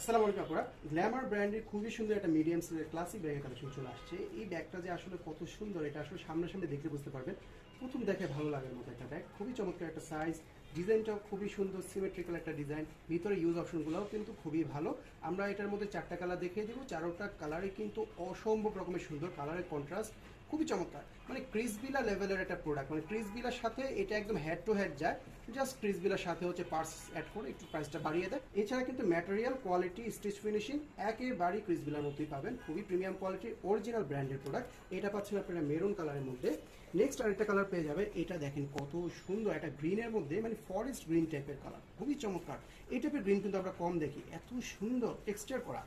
আসসালামু আলাইকুম আপনারা গ্ল্যামার ব্র্যান্ডের খুবই সুন্দর একটা মিডিয়াম সাইজের ক্লাসিক ব্যাগের কালেকশন চলে আসছে। এই ব্যাগটা যে আসলে কত সুন্দর, এটা আসলে সামনাসামনি দেখলে বুঝতে পারবেন। প্রথম দেখে ভালো লাগার মতো একটা ব্যাগ খুবই চমৎকার একটা সাইজ ডিজাইনটাও খুবই সুন্দর সিমেট্রিক্যাল একটা ডিজাইন ভিতরে ইউজ অপশনগুলোও কিন্তু খুবই ভালো। আমরা এটার মধ্যে চারটা কালার দেখিয়ে দিব। চারোটা কালারে কিন্তু অসম্ভব রকমের সুন্দর কালারের কন্ট্রাস্ট খুবই চমৎকার। মানে ক্রিসবিলা লেভেলের একটা প্রোডাক্ট মানে ক্রিসবিলার সাথে এটা একদম হেড টু হেড যায়। জাস্ট ক্রিসবিলার সাথে হচ্ছে পার্স অ্যাড করে একটু প্রাইসটা বাড়িয়ে দেয়। এছাড়া কিন্তু ম্যাটেরিয়াল কোয়ালিটি স্টিচ ফিনিশিং একেবারেই ক্রিসবিলার মধ্যেই পাবেন। খুবই প্রিমিয়াম কোয়ালিটির অরিজিনাল ব্র্যান্ডের প্রোডাক্ট এটা পাচ্ছেন আপনারা মেরুন কালারের মধ্যে। নেক্সট আরেকটা কালার পেয়ে যাবে। এটা দেখেন কত সুন্দর একটা গ্রিনের মধ্যে মানে ফরেস্ট গ্রিন টাইপের কালার খুবই চমৎকার। এই টাইপের গ্রিন কিন্তু আমরা কম দেখি, এত সুন্দর টেক্সচার করা।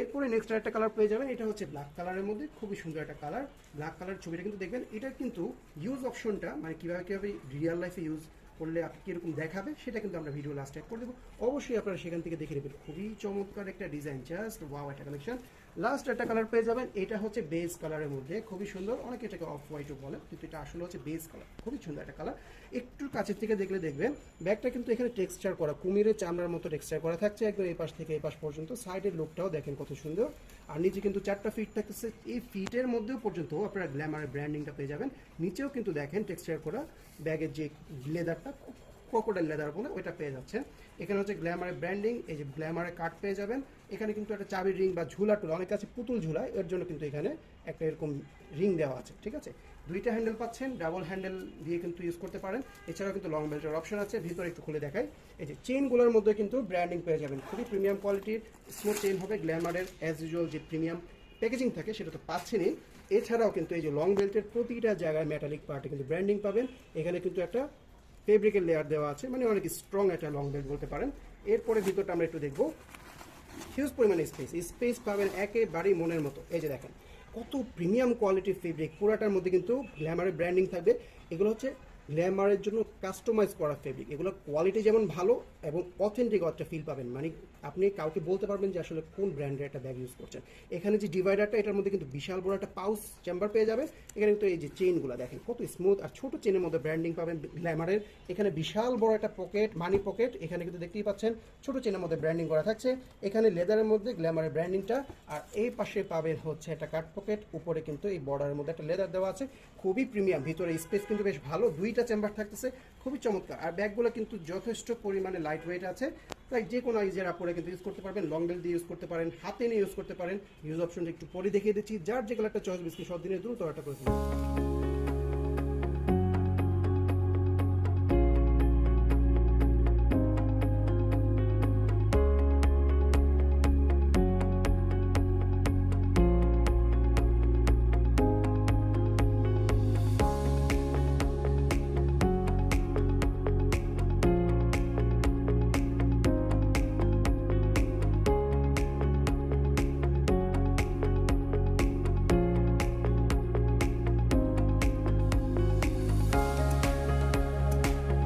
এরপরে নেক্সট একটা কালার পেয়ে যাবেন, এটা হচ্ছে ব্ল্যাক কালারের মধ্যে, খুবই সুন্দর একটা কালার ব্ল্যাক কালার ছবিটা কিন্তু দেখবেন, এটা কিন্তু ইউজ অপশনটা মানে কীভাবে কীভাবে রিয়েল লাইফে ইউজ করলে আপনি কীরকম দেখাবে, সেটা কিন্তু আমরা ভিডিও লাস্ট অ্যাড করে দেবো। অবশ্যই আপনারা সেখান থেকে দেখে নেবেন। খুবই চমৎকার একটা ডিজাইন জাস্ট ওয়াও একটা কালেকশন লাস্ট একটা কালার পেয়ে যাবেন, এটা হচ্ছে বেস কালারের মধ্যে। খুবই সুন্দর, অনেকে এটাকে অফ হোয়াইটও বলে, কিন্তু এটা আসলে হচ্ছে বেস কালার খুবই সুন্দর একটা কালার একটু কাছের থেকে দেখলে দেখবেন, ব্যাগটা কিন্তু এখানে টেক্সচার করা, কুমিরের চামড়ার মতো টেক্সচার করা থাকছে একদম এই পাশ থেকে এই পাশ পর্যন্ত। সাইডের লুকটাও দেখেন কত সুন্দর। আর নিচে কিন্তু চারটা ফিট থাকতেছে। এই ফিটের মধ্যেও পর্যন্ত আপনারা গ্ল্যামারের ব্র্যান্ডিংটা পেয়ে যাবেন। নিচেও কিন্তু দেখেন টেক্সচার করা, ব্যাগের যে লেদারটা ক্রোকোডাইল লেদার বলে ওইটা পেয়ে যাচ্ছেন। এখানে হচ্ছে গ্ল্যামারের ব্র্যান্ডিং এই যে গ্ল্যামারের কার্ড পেয়ে যাবেন। এখানে কিন্তু একটা চাবির রিং বা ঝুলা টুলা অনেক আছে পুতুল ঝুলা, এর জন্য কিন্তু এখানে একটা এরকম রিং দেওয়া আছে, ঠিক আছে? দুইটা হ্যান্ডেল পাচ্ছেন ডাবল হ্যান্ডেল দিয়ে কিন্তু ইউজ করতে পারেন। এছাড়াও কিন্তু লং বেল্টের অপশন আছে, ভিতরে একটু খুলে দেখাই। এই যে চেনগুলোর মধ্যে কিন্তু ব্র্যান্ডিং পেয়ে যাবেন। খুবই প্রিমিয়াম কোয়ালিটির স্মুথ চেন হবে গ্ল্যামারের অ্যাজ ইউজুয়াল যে প্রিমিয়াম প্যাকেজিং থাকে, সেটা তো পাচ্ছেনই। এছাড়াও কিন্তু এই যে লং বেল্টের প্রতিটা জায়গায় মেটালিক পার্টে কিন্তু ব্র্যান্ডিং পাবেন। এখানে কিন্তু একটা ফেব্রিকের লেয়ার দেওয়া আছে মানে অনেক স্ট্রং একটা লং বেল্ট বলতে পারেন। এরপরে ভিতরটা আমরা একটু দেখব। হিউজ পরিমাণে স্পেস স্পেস পাবেন একেবারেই মনের মতো। এই যে দেখেন, কত প্রিমিয়াম কোয়ালিটির ফেব্রিক পুরাটার মধ্যে কিন্তু গ্ল্যামারের ব্র্যান্ডিং থাকবে। এগুলো হচ্ছে গ্ল্যামারের জন্য কাস্টমাইজ করা ফেব্রিক এগুলো কোয়ালিটি যেমন ভালো এবং অথেন্টিক একটা ফিল পাবেন। মানে আপনি কাউকে বলতে পারবেন যে আসলে কোন ব্র্যান্ডের একটা ব্যাগ ইউজ করছেন। এখানে যে ডিভাইডারটা এটার মধ্যে কিন্তু বিশাল বড় একটা পাউস চেম্বার পেয়ে যাবে। এখানে কিন্তু এই যে চেইনগুলো দেখেন, কত স্মুথ আর ছোট চেনের মধ্যে ব্র্যান্ডিং পাবেন গ্ল্যামারের এখানে বিশাল বড় একটা পকেট মানি পকেট এখানে কিন্তু দেখতেই পাচ্ছেন ছোট চেনের মধ্যে ব্র্যান্ডিং করা থাকছে। এখানে লেদারের মধ্যে গ্ল্যামারের ব্র্যান্ডিংটা আর এই পাশে পাবেন হচ্ছে একটা কাট পকেট উপরে কিন্তু এই বর্ডারের মধ্যে একটা লেদার দেওয়া আছে। খুবই প্রিমিয়াম ভিতরে স্পেস কিন্তু বেশ ভালো। দুইটা চেম্বার থাকতেছে, খুবই চমৎকার। আর ব্যাগগুলো কিন্তু যথেষ্ট পরিমাণে লাইট ওয়েট আছে। তাই যে কোনো ইজের আপরে কিন্তু ইউজ করতে পারবেন লং বেল দিয়ে ইউজ করতে পারেন, হাতে নিয়ে ইউজ করতে পারেন। ইউজ অপশনটা একটু পরে দেখিয়ে দিচ্ছি। যার যেগুলো একটা চয়েস বিস্কুট সব দিনের দ্রুত একটা করে দিন